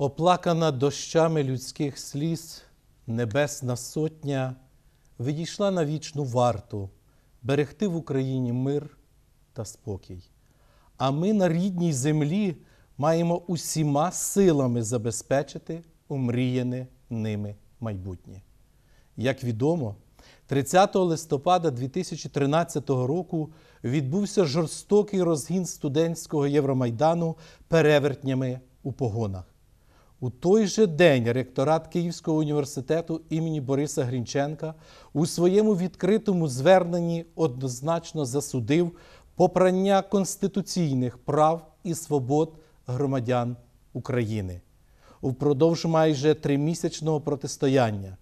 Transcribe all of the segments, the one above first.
Оплакана дощами людських сліз, небесна сотня відійшла на вічну варту берегти в Україні мир та спокій. А ми на рідній землі маємо усіма силами забезпечити омріяне ними майбутнє. Як відомо, 30 листопада 2013 року відбувся жорстокий розгін студентського Євромайдану перевертнями у погонах. У той же день ректорат Київського університету імені Бориса Грінченка у своєму відкритому зверненні однозначно засудив попрання конституційних прав і свобод громадян України. Упродовж майже тримісячного протистояння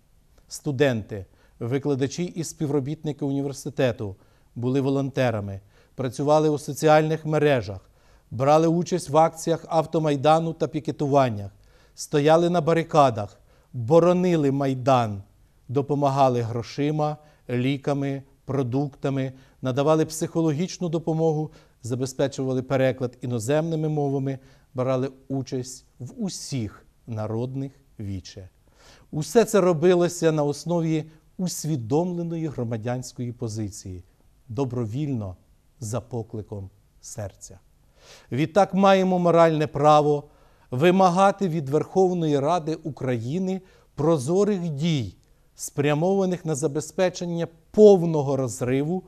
студенти, викладачі і співробітники університету були волонтерами, працювали у соціальних мережах, брали участь в акціях автомайдану та пікетуваннях, стояли на барикадах, боронили майдан, допомагали грошима, ліками, продуктами, надавали психологічну допомогу, забезпечували переклад іноземними мовами, брали участь в усіх народних віче. Усе це робилося на основі усвідомленої громадянської позиції, добровільно за покликом серця. Відтак маємо моральне право вимагати від Верховної Ради України прозорих дій, спрямованих на забезпечення повного розриву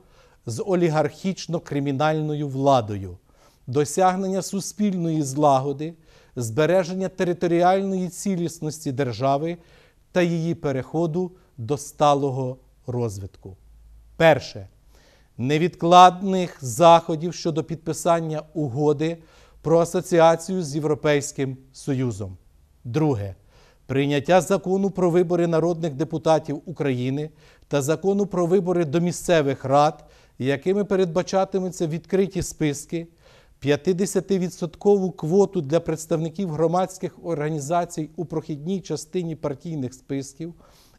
з олігархічно-кримінальною владою, досягнення суспільної злагоди, збереження територіальної цілісності держави та її переходу до сталого розвитку. Перше невідкладних заходів щодо підписання угоди про асоціацію з Європейським Союзом. Друге прийняття закону про вибори народних депутатів України та закону про вибори до місцевих рад, якими передбачатимуться відкриті списки, 50% квоту для представників громадських організацій у прохідній частині партійних списків,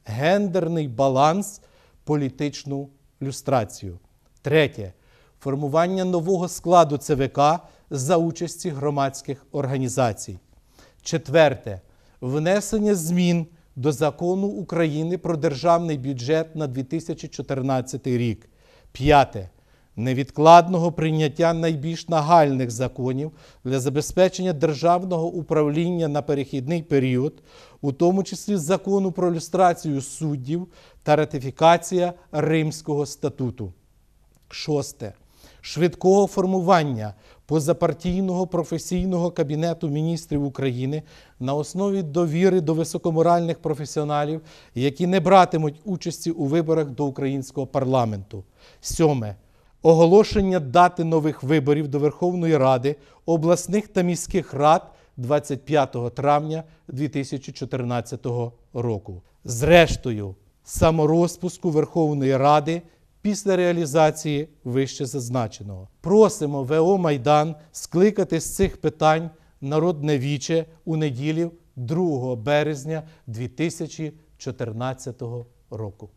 гендерний баланс, політичну люстрацію. Третє формування нового складу ЦВК за участі громадських організацій. Четверте внесення змін до закону України про державний бюджет на 2014 рік. П'яте невідкладного прийняття найбільш нагальних законів для забезпечення державного управління на перехідний період, у тому числі закону про люстрацію суддів та ратифікація Римського статуту. Шосте. Швидкого формування позапартійного професійного кабінету міністрів України на основі довіри до високоморальних професіоналів, які не братимуть участі у виборах до українського парламенту. Сьоме. Оголошення дати нових виборів до Верховної Ради, обласних та міських рад 25 травня 2014 року. Зрештою, саморозпуску Верховної Ради після реалізації вище зазначеного. Просимо ВО Майдан скликати з цих питань народне віче у неділю 2 березня 2014 року.